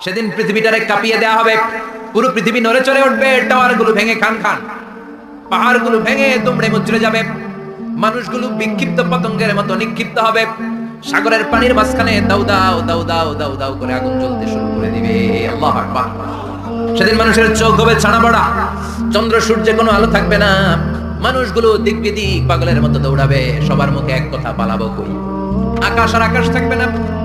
সেদিন পৃথিবীটারে কাঁপিয়ে দেওয়া হবে। পুরো পৃথিবী নড়ে চড়ে উঠবে টাওয়ারগুলো ভেঙে খান খান। পাহাড়গুলো ভেঙে দুমড়ে মুচড়ে যাবে। মানুষগুলো বিক্ষিপ্ত পতঙ্গের মতো নিক্ষিপ্ত হবে। সাগরের পানির মাঝখানে দাউ দাউ দাউ দাউ দাউ দাউ করে আগুন জ্বলতে শুরু করে দিবে। আল্লাহ আকবার। সেদিন মানুষের চোখ হবে ছানা বড়া চন্দ্র, সূর্যে কোনো আলো থাকবে না। মানুষগুলো দিক বিদিক পাগলের মতো দৌড়াবে। সবার মুখে এক কথা পালাবো কই? আকাশ আর আকাশ থাকবে না।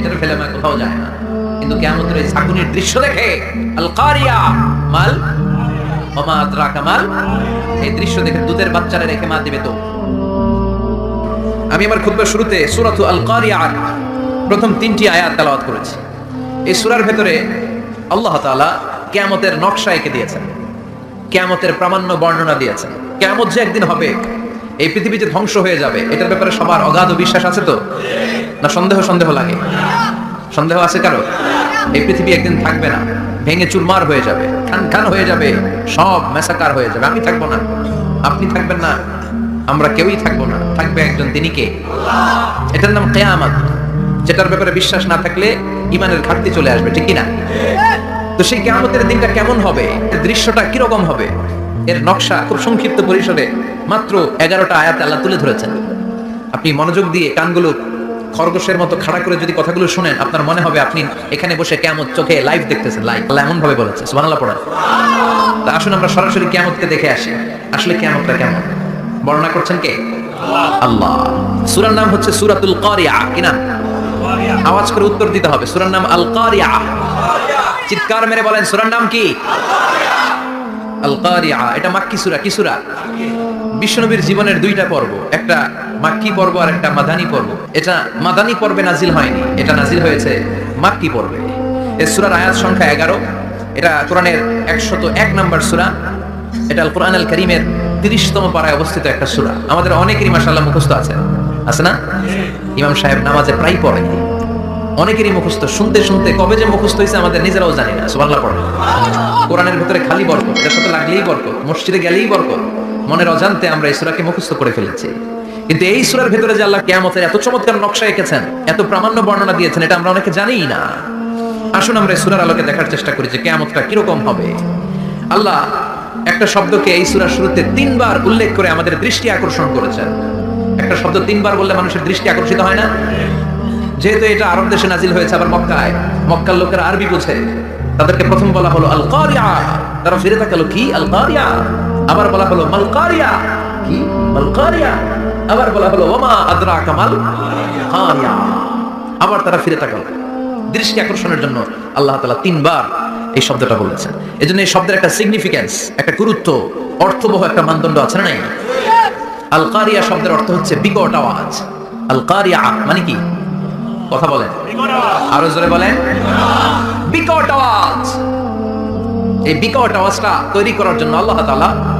এটা ফেলে মা কোথাও যায় না। কিন্তু কেমতের এই দৃশ্য দেখে আল মাল এই দৃশ্য দেখে দুধের বাচ্চারা রেখে মা তো। আমি আমার শুরুতে সূরাতু প্রথম তিনটি আয়াত তেলাওয়াত করেছি। এই সূরার ভেতরে আল্লাহ তাআলা কিয়ামতের নকশা এঁকে দিয়েছেন। কিয়ামতের প্রামাণ্য বর্ণনা দিয়েছেন। কিয়ামত যে একদিন হবে, এই পৃথিবী যে ধ্বংস হয়ে যাবে, এটার ব্যাপারে সবার অগাধ বিশ্বাস আছে তো? না, সন্দেহ সন্দেহ লাগে। সন্দেহ আছে কারও? এই পৃথিবী একদিন থাকবে না। ভেঙে চুরমার হয়ে যাবে খান খান হয়ে যাবে, সব মেসাকার হয়ে যাবে। আমি থাকব না। আপনি থাকবেন না। আমরা কেউই থাকব না। থাকবে একজন, তিনি কে? এটার নাম কেয়ামত। যেটার ব্যাপারে বিশ্বাস না থাকলে ইমানের ঘাটতি চলে আসবে, ঠিক কিনা? তো সেই কেয়ামতের দিনটা কেমন হবে? দৃশ্যটা কীরকম হবে? এর নকশা খুব সংক্ষিপ্ত পরিসরে মাত্র এগারোটা আয়াত আল্লাহ তুলে ধরেছেন। আপনি মনোযোগ দিয়ে কানগুলো খরগোশের মতো খাড়া করে যদি কথাগুলো শুনেন, আপনার মনে হবে আপনি এখানে বসে কেমন চোখে লাইভ দেখতেছেন। লাইভ আল্লাহ এমন ভাবে বলেছে, সুবহানাল্লাহ পড়া তা আসুন আমরা সরাসরি কেয়ামতকে দেখে আসি। আসলে কেয়ামতটা কেমন? বর্ণনা করছেন কে? আল্লাহ। সূরার নাম হচ্ছে সূরাতুল কারিয়া, কি নাম? আওয়াজ করে উত্তর দিতে হবে। সূরার নাম আল কারিয়া। চিৎকার মেরে বলেন, সূরার নাম কি? আল কারিয়া। এটা মাক্কি সূরা, কি সূরা? বিশ্বনবীর জীবনের দুইটা পর্ব, একটা মাক্কি পর্ব আর একটা মাদানী পর্ব। এটা মাদানী পর্বে নাজিল হয়নি, এটা নাজিল হয়েছে মাক্কি পর্বে। এর সূরার আয়াত সংখ্যা এগারো, এটা কোরআনের একশত এক নম্বর সুরা, এটা কোরআন আল করিমের তিরিশতম পাড়ায় অবস্থিত একটা সুরা। আমাদের অনেকেরই মাসাল্লাহ মুখস্থ আছে। আছে না? ইমাম সাহেব নামাজে প্রায় পড়ে অনেকেরই মুখস্থ, শুনতে শুনতে, কবে যে মুখস্থ হয়েছে আমাদের নিজেরাও জানি না। সুবহানাল্লাহ পড়ে কোরআনের ভিতরে খালি বরকত, এটার সাথে লাগলেই বরকত, মসজিদে গেলেই বরকত। মনের অজান্তে আমরা এই সূরাকে মুখস্থ করে ফেলেছি। কিন্তু এই সূরার ভেতরে যে আল্লাহ কিয়ামতের এত চমৎকার নকশা এঁকেছেন, এত প্রামাণ্য বর্ণনা দিয়েছেন, এটা আমরা অনেকে জানিই না। আসুন আমরা এই সূরার আলোকে দেখার চেষ্টা করি যে কিয়ামতটা কীরকম হবে। আল্লাহ একটা শব্দকে এই সূরার শুরুতে তিনবার উল্লেখ করে আমাদের দৃষ্টি আকর্ষণ করেছেন। একটা শব্দ তিনবার বললে মানুষের দৃষ্টি আকর্ষিত হয় না? যেহেতু এটা আরব দেশে নাজিল হয়েছে আবার মক্কায়। মক্কার লোকেরা আরবি বোঝে। তাদেরকে প্রথম বলা হলো আল কারিয়া তারা ফিরে তাকালো, কি? আল কারিয়া আবার বলা হলো, মাল কারিয়া। কি? মাল কারিয়া? আবার বলা হলো ওমা আদরা কামাল কারিয়া। আবার তারা ফিরে তাকালো। দৃষ্টি আকর্ষণের জন্য আল্লাহ তাআলা তিনবার এই শব্দটা বলেছেন। এজন্য এই শব্দের একটা সিগনিফিক্যান্স একটা গুরুত্ব, অর্থবহ একটা মানদণ্ড আছে না নাই? আল কারিয়া শব্দের অর্থ হচ্ছে বিকট আওয়াজ। আল কারিয়া মানে কি? কথা বলেন। আরও জোরে বলেন। বিকট আওয়াজ। এই বিকট আওয়াজটা তৈরি করার জন্য আল্লাহ তাআলা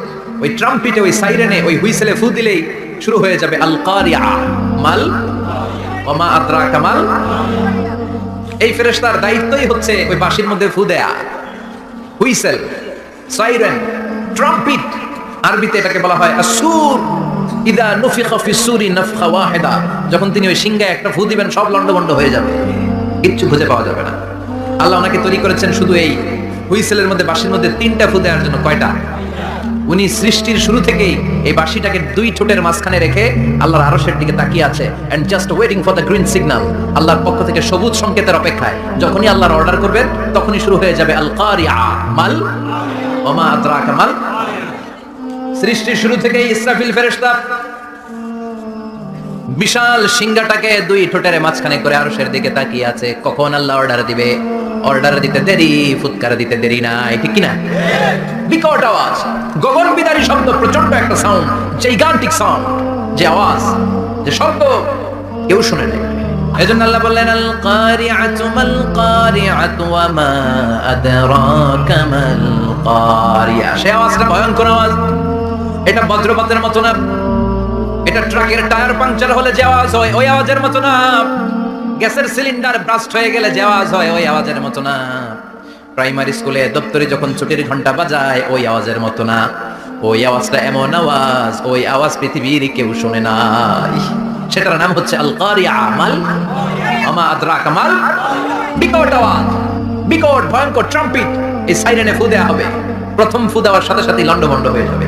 ওই ট্রাম্পিটে, ওই সাইরেনে, ওই হুইসেলে ফু দিলেই শুরু হয়ে যাবে আল কারিয়া মাল ওমা আদ্রা কামাল এই ফেরেশতার দায়িত্বই হচ্ছে ওই বাঁশির মধ্যে ফু দেয়া। হুইসেল, সাইরেন, ট্রাম্পিট, আরবিতে এটাকে বলা হয় আসুর ইদা নুফিখা ফি সুরি নাফখা ওয়াহিদা। যখন তিনি ওই সিংহায় একটা ফু দিবেন, সব লন্ডভন্ড হয়ে যাবে। কিচ্ছু খুঁজে পাওয়া যাবে না। আল্লাহ ওনাকে তৈরি করেছেন শুধু এই হুইসেলের মধ্যে, বাঁশির মধ্যে তিনটা ফু দেওয়ার জন্য কয়টা? উনি সৃষ্টির শুরু থেকেই এই বাসিটাকে দুই ঠোঁটের মাঝখানে রেখে আল্লাহর আরশের দিকে তাকিয়ে আছে and just waiting for the green signal আল্লাহর পক্ষ থেকে সবুজ সংকেতের অপেক্ষায়। যখনই আল্লাহর অর্ডার করবেন, তখনই শুরু হয়ে যাবে আল মাল ওমা সৃষ্টির শুরু থেকেই ইসরাফিল ফেরেশতা বিশাল সিংহাটাকে দুই ঠোঁটের মাঝখানে করে আরশের দিকে তাকিয়ে আছে। কখন আল্লাহ অর্ডার দিবে? অর্ডার দিতে দেরি, ফুৎকার দিতে দেরি নাই, ঠিক কিনা? বিকট আওয়াজ, গগন বিদারী শব্দ প্রচণ্ড একটা সাউন্ড জাইগান্টিক সাউন্ড যে আওয়াজ, যে শব্দ কেউ শুনে নেই। এজন্য আল্লাহ বললেন আল কারিআতু মাল কারিআতু ওয়া মা আদরাকা মাল কারিয়া সে আওয়াজটা ভয়ঙ্কর আওয়াজ। এটা বজ্রপাতের মতো না এটা ট্রাকের টায়ার পাংচার হলে যে আওয়াজ হয়, ওই আওয়াজের মতো না। গ্যাসের সিলিন্ডার ব্রাস্ট হয়ে গেলে যে আওয়াজ হয়, ওই আওয়াজের মতো না। প্রাইমারি স্কুলে দপ্তরে যখন ছুটির ঘণ্টা বাজায়, ওই আওয়াজের মতো না। ওই আওয়াজটা এমন আওয়াজ, ওই আওয়াজ পৃথিবীর কেউ শুনে নাই। সেটার নাম হচ্ছে আল কারিয়া আমাল, আমা আদরা কামাল বিকট আওয়াজ, বিকট ভয়ঙ্কর ট্রাম্পিট। এই সাইরেনে ফু দেওয়া হবে। প্রথম ফু দেওয়ার সাথে সাথে লন্ডভন্ড হয়ে যাবে।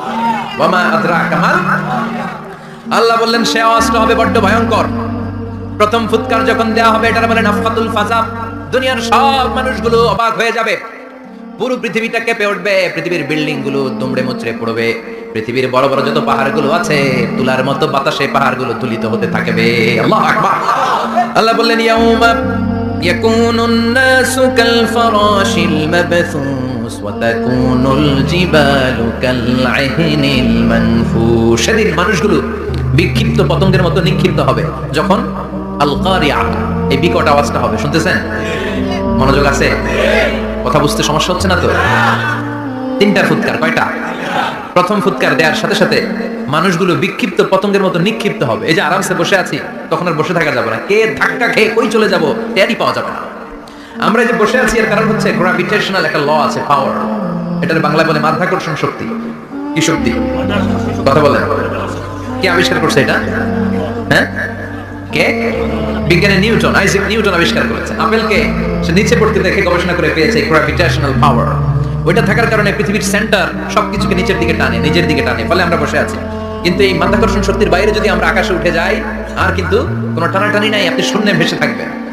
আল্লাহ বললেন, সে আওয়াজটা হবে বড্ড ভয়ঙ্কর। প্রথম ফুৎকার যখন দেয়া হবে এটা বলেন আফাতুল ফাজাব দুনিয়ার সব মানুষগুলো অবাক হয়ে যাবে। পুরো পৃথিবীটা কেঁপে উঠবে, পৃথিবীর বিল্ডিংগুলো দুমড়ে মুচড়ে পড়বে, পৃথিবীর বড় বড় যত পাহাড়গুলো আছে, তুলার মতো বাতাসে পাহাড়গুলো তুলিত হতে থাকবে। আল্লাহ বললেন, ইয়াউমা ইয়াকুনুন নাসু কাল ফারাশিল মাবথুন মানুষগুলো বিক্ষিপ্ত পতঙ্গের মতো নিক্ষিপ্ত হবে। যখন এই বিকট আওয়াজটা হবে, শুনতেছেন? মনোযোগ আছে? কথা বুঝতে সমস্যা হচ্ছে না তো? তিনটা ফুৎকার, কয়টা? প্রথম ফুৎকার দেওয়ার সাথে সাথে মানুষগুলো বিক্ষিপ্ত পতঙ্গের মতো নিক্ষিপ্ত হবে। এই যে আরামসে বসে আছি, তখন আর বসে থাকা যাবে না। কে ধাক্কা খেয়ে কই চলে যাব, টেরই পাওয়া যাবে না। আমরা যে বসে আছি, এর কারণ হচ্ছে গ্রাভিটেশনাল একটা ল আছে পাওয়ার এটার বাংলায় বলে মাধ্যাকর্ষণ শক্তি। কি শক্তি? কথা বলেন। কে আবিষ্কার করছে এটা? হ্যাঁ? কে? বিজ্ঞানী নিউটন, আইজাক নিউটন আবিষ্কার করেছে। আপেলকে সে নিচে পড়তে দেখে গবেষণা করে পেয়েছে গ্র্যাভিটেশনাল পাওয়ার ওইটা থাকার কারণে পৃথিবীর সেন্টার সবকিছুকে নিচের দিকে টানে, নিজের দিকে টানে, ফলে আমরা বসে আছি। কিন্তু এই মাধ্যাকর্ষণ শক্তির বাইরে যদি আমরা আকাশে উঠে যাই, আর কিন্তু কোনো টানাটানি নাই, আপনি শূন্যে ভেসে থাকবেন।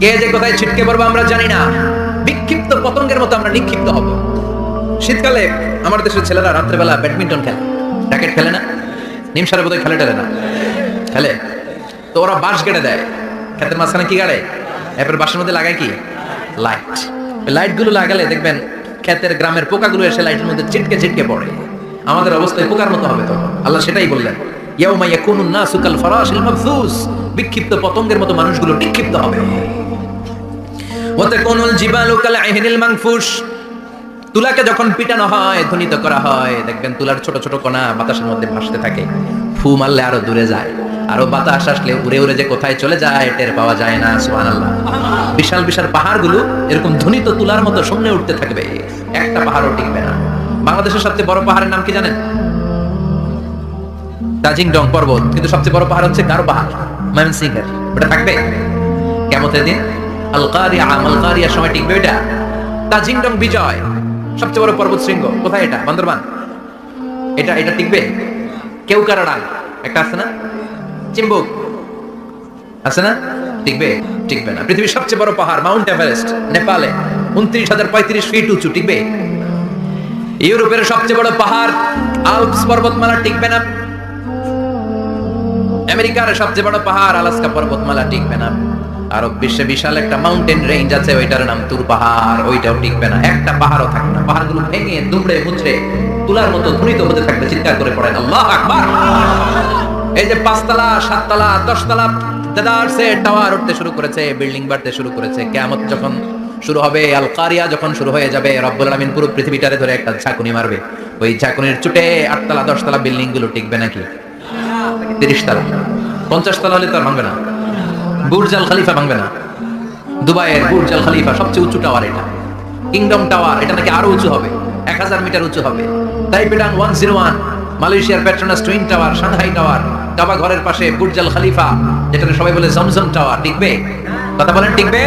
কে যে কোথায় ছিটকে পড়ব আমরা জানি না। বিক্ষিপ্ত পতঙ্গের মতো আমরা নিক্ষিপ্ত হব। শীতকালে আমার দেশের ছেলেরা রাত্রেবেলা ব্যাডমিন্টন খেলে। র্যাকেট খেলে না? নিমসারে বোধহয় খেলে টেলে না। খেলে। তো ওরা বাঁশ কেটে দেয়। ক্ষেতের মাঝখানে কি গাড়ে? এরপর বাঁশের মধ্যে লাগায় কি? লাইট লাইটগুলো লাগালে দেখবেন ক্ষেতের গ্রামের পোকাগুলো এসে লাইটের মধ্যে ছিটকে ছিটকে পড়ে। আমাদের অবস্থায় পোকার মতো হবে তো আল্লাহ সেটাই বললেন। ইয়াউমা ইয়াকুনুন নাসু কাল ফারাশিল মাবথুস বিক্ষিপ্ত পতঙ্গের মতো মানুষগুলো নিক্ষিপ্ত হবে। তুলাকে যখন পিটানো হয় ধ্বনিত করা হয়, দেখবেন তুলার ছোট ছোট কণা বাতাসের মধ্যে ভাসতে থাকে। ফু মারলে আরও দূরে যায়। আরও বাতাস আসলে উড়ে উড়ে যে কোথায় চলে যায়, টের পাওয়া যায় না বিশাল বিশাল পাহাড়গুলো এরকম ধ্বনিত তুলার মতো শূন্যে উঠতে থাকবে। একটা পাহাড়ও টিকবে না। বাংলাদেশের সবচেয়ে বড় পাহাড়ের নাম কি জানেন? দার্জিং ডং পর্বত। কিন্তু সবচেয়ে বড় পাহাড় হচ্ছে গারো পাহাড়, ময়মনসিংহের। ওটা থাকবে? কেমতের দিন? আল কারিয়া আল কারিয়ার সময় টিকবে ওইটা। দার্জিং ডং বিজয়, সবচেয়ে বড় পর্বত শৃঙ্গ, কোথায় এটা? বান্দরবান। এটা এটা টিকবে? কেউ কারাডাল একটা আছে না? চিম্বুক। আছে না? টিকবে? টিকবে না। পৃথিবীর সবচেয়ে বড় পাহাড়, মাউন্ট এভারেস্ট, নেপালে, উনত্রিশ হাজার পঁয়ত্রিশ ফিট উঁচু, টিকবে? ইউরোপের সবচেয়ে বড় পাহাড়, আলপস পর্বতমালা টিকবে না। আমেরিকার সবচেয়ে বড় পাহাড়, আলাস্কা পর্বতমালা টিকবে না। আরব বিশ্বে বিশাল একটা মাউন্টেন রেঞ্জ আছে, ওইটার নাম তুর পাহাড়, ওইটাও টিকবে না। একটা পাহাড়ও থাকবে না। পাহাড়গুলো ভেঙে, দুমড়ে, মুচড়ে, তুলার মতো ধ্বনিত হতে থাকবে, চিৎকার করে পড়েন। আল্লাহ আকবার! এই যে পাঁচতলা, সাততলা, দশতলা দেদারসে টাওয়ার উঠতে শুরু করেছে বিল্ডিং বাড়তে শুরু করেছে। কেয়ামত যখন শুরু হবে আল কারিয়া যখন শুরু হয়ে যাবে, রব্বুল আলামিন পুরো পৃথিবীটারে ধরে একটা ঝাঁকুনি মারবে। ওই ঝাঁকুনির চুটে আটতলা, দশতলা বিল্ডিংগুলো টিকবে নাকি? তিরিশ তলা পঞ্চাশ তলা হলে তো আর ভাঙবে না। বুর্জ আল খালিফা ভাঙবে না। দুবাইয়ের বুর্জাল খালিফা সবচেয়ে উঁচু টাওয়ার এটা। কিংডম টাওয়ার এটা নাকি আরও উঁচু হবে। এক হাজার মিটার উঁচু হবে। তাই পেটান ওয়ান জিরো ওয়ান মালয়েশিয়ার Petronas twin tower Shanghai tower Kaaba ঘরের পাশে বুর্জাল খালিফা, যেটাকে সবাই বলে জমজম টাওয়ার টিকবে? কথা বলেন, টিকবে?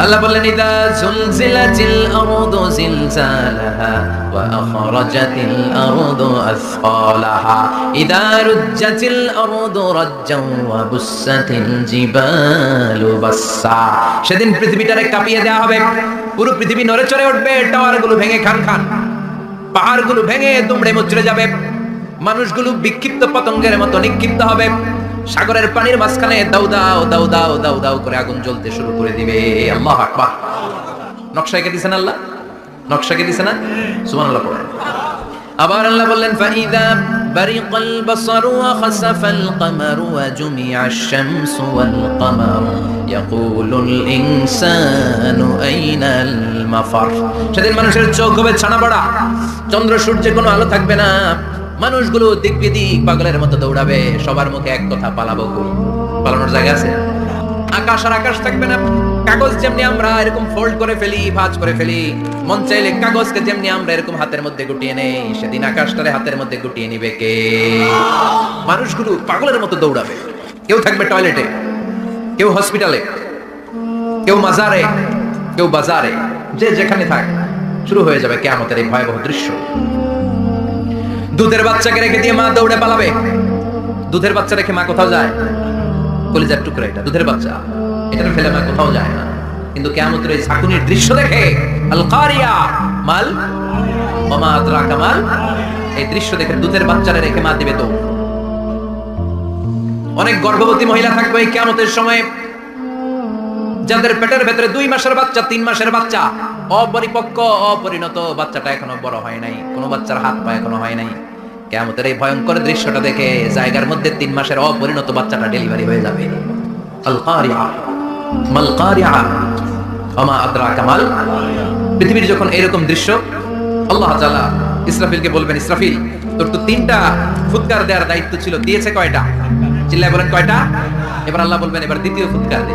আল্লাহ বললেন, ইদা জুলজিলাতিল আরদু জিলজালাহা ওয়া আখরাজাতিল আরদু আসফালাহা। ইদা রুজ্জাতিল আরদু রাজ্জান ওয়া বুসাতিল জিবালু বাসসা। সেদিন পৃথিবীটারে কাঁপিয়ে দেওয়া হবে। পুরো পৃথিবী নড়ে চড়ে উঠবে। টাওয়ারগুলো ভেঙে খান খান। পাহাড়গুলো ভেঙে দুমড়ে মুচড়ে যাবে। মানুষগুলো বিক্ষিপ্ত পতঙ্গের মতো নিক্ষিপ্ত হবে। সাগরের পানির মাঝখানে দাউ দাও দাউ দাও দাউ দাউ করে আগুন জ্বলতে শুরু করে দিবে আল্লাহ আকবার নকশা এঁকে দিছেন আল্লাহ নকশা এঁকে দিছে না সুবহানাল্লাহ পড়েন আবার আল্লাহ বললেন ফাইদা برق البصر وخسف القمر وجمع الشمس والقمر يقول الإنسان أين المفر সেদিন মানুষের চোখ হবে ছানা পড়া চন্দ্র সূর্যের কোনো আলো থাকবে না মানুষগুলো দিক পাগলের মতো দৌড়াবে, সবার মুখে এক কথা পালাবো কই? পালানোর জায়গা আছে? আকাশ আর আকাশ থাকবে না। কাগজ যেমনি আমরা এরকম ফোল্ড করে ফেলি, ভাঁজ করে ফেলি, মন চাইলে কাগজকে যেমনি আমরা এরকম হাতের মধ্যে গুটিয়ে নেই, সেদিন আকাশটারে হাতের মধ্যে গুটিয়ে নিবে কে? মানুষগুলো পাগলের মতো দৌড়াবে। কেউ থাকবে টয়লেটে কেউ হসপিটালে কেউ মাজারে, কেউ বাজারে, যে যেখানে থাক, শুরু হয়ে যাবে কেমতের এই ভয়াবহ দৃশ্য। দুধের বাচ্চাকে রেখে দিয়ে মা দৌড়ে পালাবে। দুধের বাচ্চা রেখে মা কোথাও যায়? কলিজার টুকরা এটা, দুধের বাচ্চা। এটা ফেলে মা কোথাও যায় না। কিন্তু কেমতের এই ঝাঁকুনির দৃশ্য দেখে আল মাল মামা আদরা কামাল এই দৃশ্য দেখে দুধের বাচ্চারা রেখে মা দিবে তো অনেক গর্ভবতী মহিলা থাকবে এই কেমতের সময়। যাদের পেটের ভেতরে দুই মাসের বাচ্চা, তিন মাসের বাচ্চা, অপরিপক্ক, অপরিণত বাচ্চাটা এখনও বড় হয় নাই। কোনো বাচ্চার হাত পা এখনও হয় নাই। কেমতের এই ভয়ঙ্কর দৃশ্যটা দেখে জায়গার মধ্যে তিন মাসের অপরিণত বাচ্চাটা ডেলিভারি হয়ে যাবে। কামাল পৃথিবীর যখন এরকম দৃশ্য, আল্লাহ তাআলা ইসরাফিলকে বলবেন, ইসরাফিল, তোর তো তিনটা ফুৎকার দেওয়ার দায়িত্ব ছিল। দিয়েছে কয়টা? চিল্লায় বলেন কয়টা? এবার আল্লাহ বলবেন, এবার দ্বিতীয় ফুৎকার দে।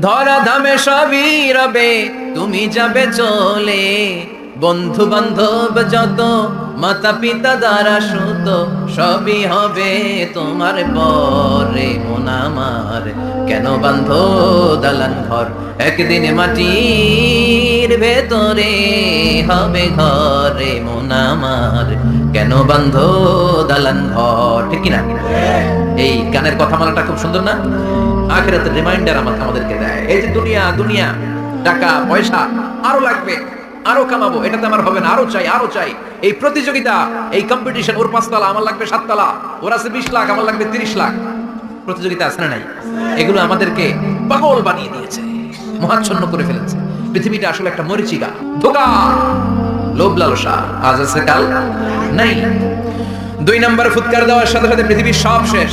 ধরা ধামে সবই রবে, তুমি যাবে চলে। বন্ধু বান্ধব যত মাতা পিতা দ্বারা সুত, সবই হবে তোমার পরে। মোনামার কেন বান্ধ দালান ঘর? একদিন মাটির ভেতরে হবে ঘরে। মোনামার কেন বান্ধ দালান ঘর? ঠিক কিনা? এই গানের কথা মালাটা খুব সুন্দর না? আখেরাতের রিমাইন্ডার আমাকে, আমাদেরকে দেয়। এই যে দুনিয়া দুনিয়া, টাকা, পয়সা, আরও লাগবে, আরও কামাবো, এটাতে আমার হবে না, আরও চাই আরও চাই। এই প্রতিযোগিতা, এই কম্পিটিশন ওর আমার লাগবে ওর আছে বিশ লাখ, আমার লাগবে তিরিশ লাখ। প্রতিযোগিতা আছে না নাই? এগুলো আমাদেরকে পাগল বানিয়ে দিয়েছে, মহাচ্ছন্ন করে ফেলেছে। পৃথিবীটা আসলে একটা মরিচিকা, ধোকা। লোভ লালসা, আজ আছে কাল নাই। দুই নম্বর ফুৎকার দেওয়ার সাথে সাথে পৃথিবীর সব শেষ।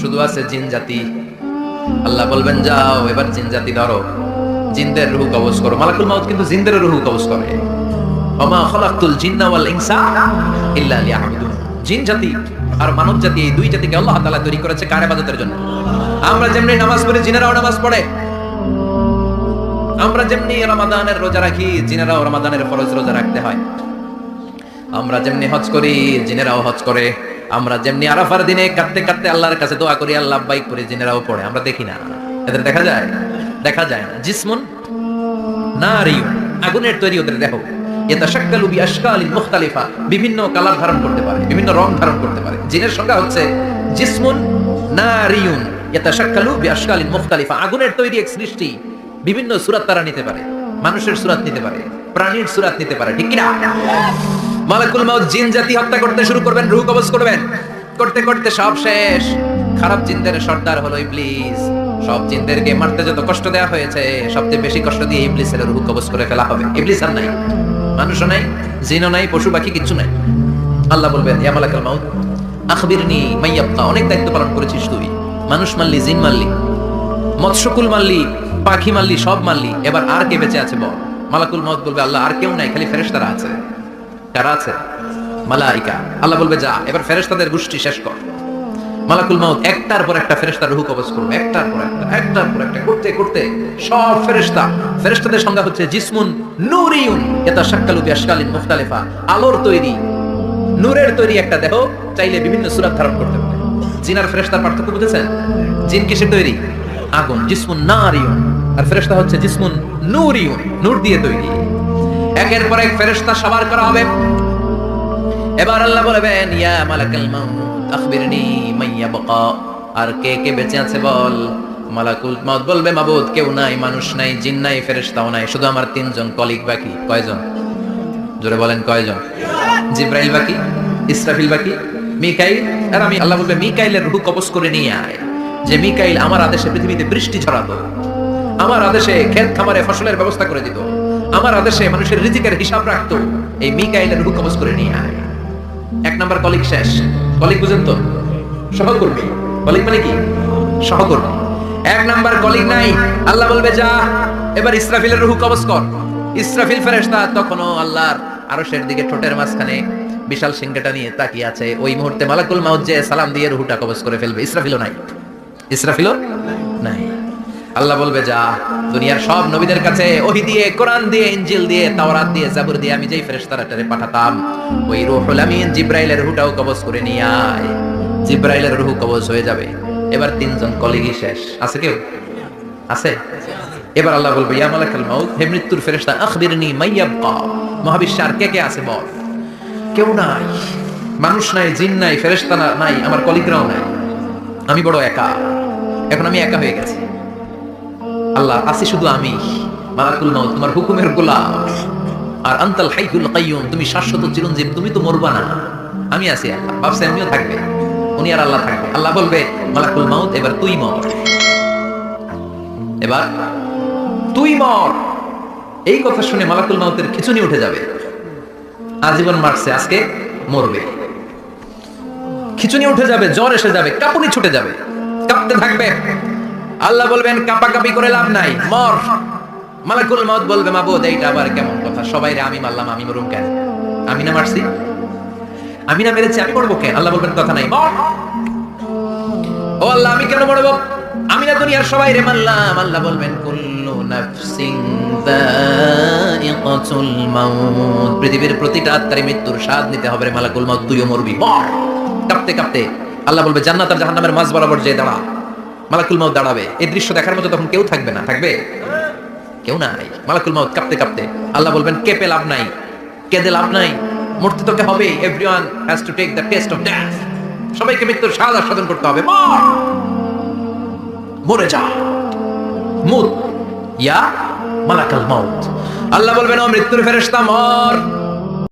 শুধু আছে জিন জাতি। আল্লাহ বলবেন, যাও, এবার জিন জাতি ধরো। জিনদের রুহু কবজ করো। মালাকুল মাউত কিন্তু জিনদের রুহু কবজ করে। ওমা খলাকতুল জিন্না ওয়াল ইনসা ইল্লা লিয়াবুদুন। জিন জাতি আর মানব জাতি, এই দুই জাতিকে আল্লাহ তাআলা তৈরি করেছে কার ইবাদতের জন্য? আমরা যেমনি নামাজ পড়ি, জিনেরাও নামাজ পড়ে। আমরা যেমনি রমাদানের রোজা রাখি, জিনেরাও রমাদানের ফরজ রোজা রাখতে হয়। আমরা যেমনি হজ করি, জিনেরাও হজ করে। আমরা যেমনি আরাফার দিনে কাঁদতে কাঁদতে আল্লাহর কাছে দোয়া করি, আল্লাহ বাইক করি জিনেরাও পড়ে, আমরা দেখি না। এদের দেখা যায়? দেখা যায় না। জিসমুন নারিয়ু আগুনের তৈরি ওদের দেখো। বিভিন্ন কালার ধারণ করতে পারে, বিভিন্ন রং ধারণ করতে পারে। জিনের হচ্ছে আগুনের তৈরি এক সৃষ্টি বিভিন্ন সুরাত তারা নিতে পারে, মানুষের সুরাত নিতে পারে, প্রাণীর সুরাত নিতে পারে, ঠিক কিনা? মালাকুল মাউত জিন জাতি হত্যা করতে শুরু করবেন, রূহ কবজ করবেন। করতে করতে সব শেষ। খারাপ জিনদের সর্দার হলো ইবলিস। সব জিনদেরকে মারতে যত কষ্ট দেওয়া হয়েছে, সবচেয়ে বেশি কষ্ট দিয়ে ইবলিসের রূহ কবজ করে ফেলা হবে। ইবলিস আর নাই। মানুষও নাই, জিনও নাই, পশু পাখি কিচ্ছু নাই। আল্লাহ বলবেন, ইয়া মালাকুল মাউত, আখবিরনি মাইয়াবকা অনেক দায়িত্ব পালন করেছিস তুই। মানুষ মারলি, জিন মারলি, মৎস্যকুল মারলি, পাখি মারলি, সব মারলি। এবার আর কে বেঁচে আছে বল? মালাকুল মত বলবে, আল্লাহ, আর কেউ নাই, খালি ফেরেশতারা আছে। কারা আছে, মালাইকা, আল্লাহ বলবে, যা, এবার ফেরেশতাদের গোষ্ঠী শেষ কর। মালাকুল মাউত একটার পর একটা ফেরেশতার রূহ কবজ করবে, একটার পর একটা, একটার পর একটা, করতে করতে সব ফেরেশতা, ফেরেশতাদের সংজ্ঞা হচ্ছে জিসমুন নূরিয়ুন এটা শাক্কালু বিআশকালিন মুখতালিফা, আলোর তৈরি, নূরের তৈরি একটা দেহ চাইলে বিভিন্ন সূরত ধারণ করতে পারে। জিন আর ফেরেশতার পার্থক্য বুঝেছেন? জিন কিসের তৈরি? আগুন, জিসমুন নারিয়ুন আর ফেরেশতা হচ্ছে জিসমুন নূরিয়ুন নূর দিয়ে তৈরি। একের পর এক ফেরেশতা সবার করা হবে। এবার আল্লাহ বলবেন, ইয়া মালাকাল মাউত, আখবিরনি মাইয়া বাকা আর কে কে বেঁচে আছে বল? মালাকুল মাউত বলবে, মাবুদ, কেউ নাই, মানুষ নাই, জিন নাই, ফেরেশতাও নাই, শুধু আমার তিনজন কলিগ বাকি। কয়জন? জোরে বলেন, কয়জন? জিব্রাইল বাকি, ইসরাফিল বাকি, মিকাইল আর আমি। আল্লাহ বলবে, মিকাইলের রূহ কবজ করে নিয়ে আয়। যে মিকাইল আমার আদেশে পৃথিবীতে বৃষ্টি ছড়াতো আমার আদেশে ক্ষেত খামারে ফসলের ব্যবস্থা করে দিত আমার আদেশে মানুষের রিজিকের হিসাব রাখতো, এই মিকাইলের কবজ করে নিয়ে আয়। এক নাম্বার কলিগ শেষ। কলিগ বুঝেন তো? সহকর্মী। কলিগ মানে কি? সহকর্মী। এক নাম্বার কলিগ নাই। আল্লাহ বলবে, যা, এবার ইসরাফিলের রুহু কবজ কর। ইসরাফিল ফেরেশতা তখনও আল্লাহর আরশের দিকে ঠোঁটের মাঝখানে বিশাল সিংহটা নিয়ে তাকিয়ে আছে। ওই মুহূর্তে মালাকুল মাউত যে সালাম দিয়ে রুহুটা কবজ করে ফেলবে। ইসরাফিলও নাই। ইসরাফিলও আল্লাহ বলবে, যা, দুনিয়ার সব নবীদের কাছে ওহি দিয়ে, কোরআন দিয়ে, ইনজিল দিয়ে, তাওরাত দিয়ে, জাবুর দিয়ে আমি যেই ফেরেশতারাটারে পাঠাতাম, ওই রূহুল আমিন জিব্রাইলের রুহটাও কবজ করে নিয়ে আয়। জিব্রাইলের রুহু কবজ হয়ে যাবে। এবার তিনজন কলিগই শেষ। আছে কেউ? আছে? এবার আল্লাহ বলবে, ইয়া মালাকাল মাউত, হে মৃত্যুর ফেরেশতা, আখবিরনি মাইয়াবকা মহাবিশ্বে আর কে কে আছে বল? কেউ নাই। মানুষ নাই, জিন নাই, ফেরেশতা নাই, আমার কলিগরাও নাই। আমি বড় একা। এখন আমি একা হয়ে গেছি। আল্লাহ আছি শুধু আমি। মালাকুল মাউত, তোমার হুকুমের গোলাম। আর আন্তাল হাইহুল কাইয়ুম, তুমি শাশ্বত চিরঞ্জীব, তুমি তো মরবা না। আমি আছি আল্লাহ, ভাবছে আমিও থাকবে। উনি আর আল্লাহ থাকবে আল্লাহ বলবে, মালাকুল মাউত, এবার তুই মর। এবার তুই মর। এই কথা শুনে মালাকুল মাউতের খিচুনি উঠে যাবে। আজীবন মারছে, আজকে মরবে। খিচুনি উঠে যাবে, জ্বর এসে যাবে, কাপুনি ছুটে যাবে। কাঁপতে থাকবে। আল্লাহ বলবেন, কাপাকাপি করে লাভ নাই, মর। মালাকুল মত বলবে, মাবুদ, এইটা আবার কেমন কথা? সবাই রে, আমি মারলাম, আমি মরুম কেন? আমি না মারছি? আমি না মেরেছি, আমি মরবো কেন? আল্লাহ বলবেন, কথা নাই, মর। ও আল্লাহ, আমি কেন মরবো? আমি না দুনিয়ার সবাই রে, মারলাম। আল্লাহ বলবেন, কুল্লু নাফসিন যায়িকাতুল মাউত। পৃথিবীর প্রতিটা আত্মারে মৃত্যুর স্বাদ নিতে হবে রে, মালাকুল মাউত, তুইও মরবি, মর। কাঁপতে কাঁপতে আল্লাহ বলবে, জান্নাত আর জাহান্নামের মাঝ বরাবর যে দাঁড়া। মালাকুল মাউত দাঁড়াবে। এই দৃশ্য দেখার মতো তখন কেউ থাকবে না। থাকবে? কেউ নাই। মালাকুল মাউত কাঁপতে কাঁপতে আল্লাহ বলবেন কেঁপে লাভ নাই? কেঁদে লাভ নাই? মরতে তোকে হবে everyone has to take the test of death সবাইকে মৃত্যুর স্বাদ আস্বাদন করতে হবে। মর! মরে যা। মুত ইয়া মালাকাল মাউত। আল্লাহ বলবেন, ও মৃত্যুর ফেরেশতা, মর!